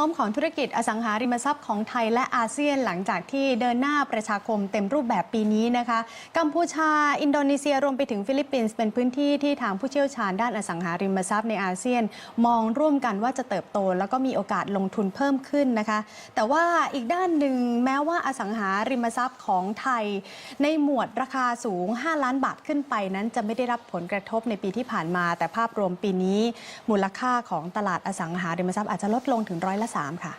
น้มของธุรกิจอสังหาริมทรัพย์ของไทยและอาเซียนหลังจากที่เดินหน้าประชาคมเต็มรูปแบบปีนี้นะคะ กัมพูชา อินโดนีเซียรวมไปถึงฟิลิปปินส์เป็นพื้นที่ที่ทางผู้เชี่ยวชาญด้านอสังหาริมทรัพย์ในอาเซียน มองร่วมกันว่าจะเติบโต แล้วก็มีโอกาสลงทุนเพิ่มขึ้นนะคะ แต่ว่าอีกด้านหนึ่งแม้ว่าอสังหาริมทรัพย์ของไทย ในหมวดราคาสูง 5 ล้านบาทขึ้นไปนั้นจะไม่ได้รับผลกระทบในปีที่ผ่านมา แต่ภาพรวมปีนี้ มูลค่าของตลาดอสังหาริมทรัพย์อาจจะลดลงถึงร้อยละ3 ค่ะ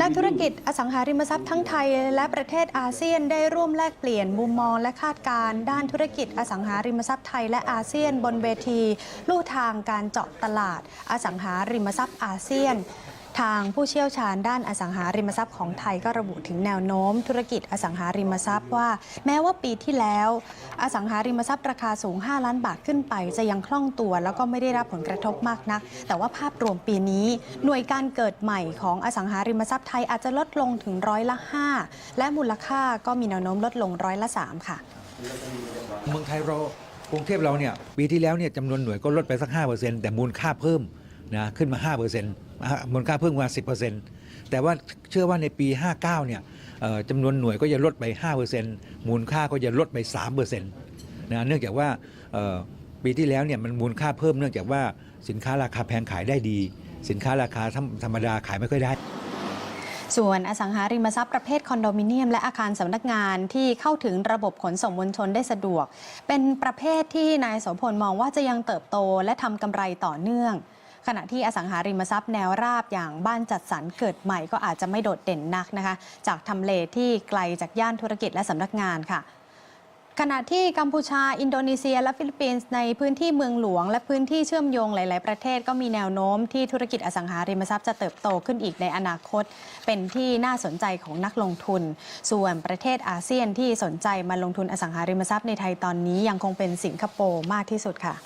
ด้านธุรกิจอสังหาริมทรัพย์ทั้งไทยและประเทศอาเซียนได้ร่วมแลกเปลี่ยนมุมมองและคาดการณ์ด้านธุรกิจอสังหาริมทรัพย์ไทยและอาเซียน บนเวที ลู่ทางการเจาะตลาด อสังหาริมทรัพย์อาเซียน ทางผู้เชี่ยวชาญด้านอสังหาริมทรัพย์ของไทยก็ระบุถึงแนวโน้ม ธุรกิจอสังหาริมทรัพย์ว่า แม้ว่าปีที่แล้ว อสังหาริมทรัพย์ราคาสูง 5 ล้านบาทขึ้นไป จะยังคล่องตัว แล้วก็ไม่ได้รับผลกระทบมากนัก แต่ว่าภาพรวมปีนี้ หน่วยการเกิดใหม่ของอสังหาริมทรัพย์ไทยอาจจะลดลงถึงร้อยละ 5 และมูลค่าก็มีแนวโน้มลดลงร้อยละ 3 ค่ะ เมืองไทยเรากรุงเทพเราเนี่ยปีที่แล้วเนี่ยจำนวนหน่วยก็ลดไปสัก5%แต่มูลค่าเพิ่ม นะขึ้นมา5%อะมูลค่าเพิ่มมา 10%แต่ว่าเชื่อว่าในปี 59 เนี่ยเอ่อจำนวนหน่วยก็จะลดไป 5%มูลค่าก็จะลดไป 3%นะเนื่องจากว่าปีที่แล้วเนี่ยมันมูลค่าเพิ่มเนื่องจากว่าสินค้าราคาแพงขายได้ดี สินค้าราคาธรรมดาขายไม่ค่อยได้ส่วนอสังหาริมทรัพย์ประเภทคอนโดมิเนียม และอาคารสำนักงานที่เข้าถึงระบบขนส่งมวลชนได้สะดวก เป็นประเภทที่นายโสพลมองว่าจะยังเติบโตและทำกำไรต่อเนื่อง ขณะที่อสังหาริมทรัพย์แนวราบอย่างบ้านจัดสรรเกิดใหม่ก็อาจจะไม่โดดเด่นนักนะคะ จากทำเลที่ไกลจากย่านธุรกิจและสำนักงานค่ะขณะที่กัมพูชา อินโดนีเซีย และฟิลิปปินส์ในพื้นที่เมืองหลวง และพื้นที่เชื่อมโยงหลาย ๆ ประเทศก็มีแนวโน้มที่ธุรกิจอสังหาริมทรัพย์จะเติบโตขึ้นอีกในอนาคต เป็นที่น่าสนใจของนักลงทุน ส่วนประเทศอาเซียนที่สนใจมาลงทุนอสังหาริมทรัพย์ในไทยตอนนี้ยังคงเป็นสิงคโปร์มากที่สุดค่ะ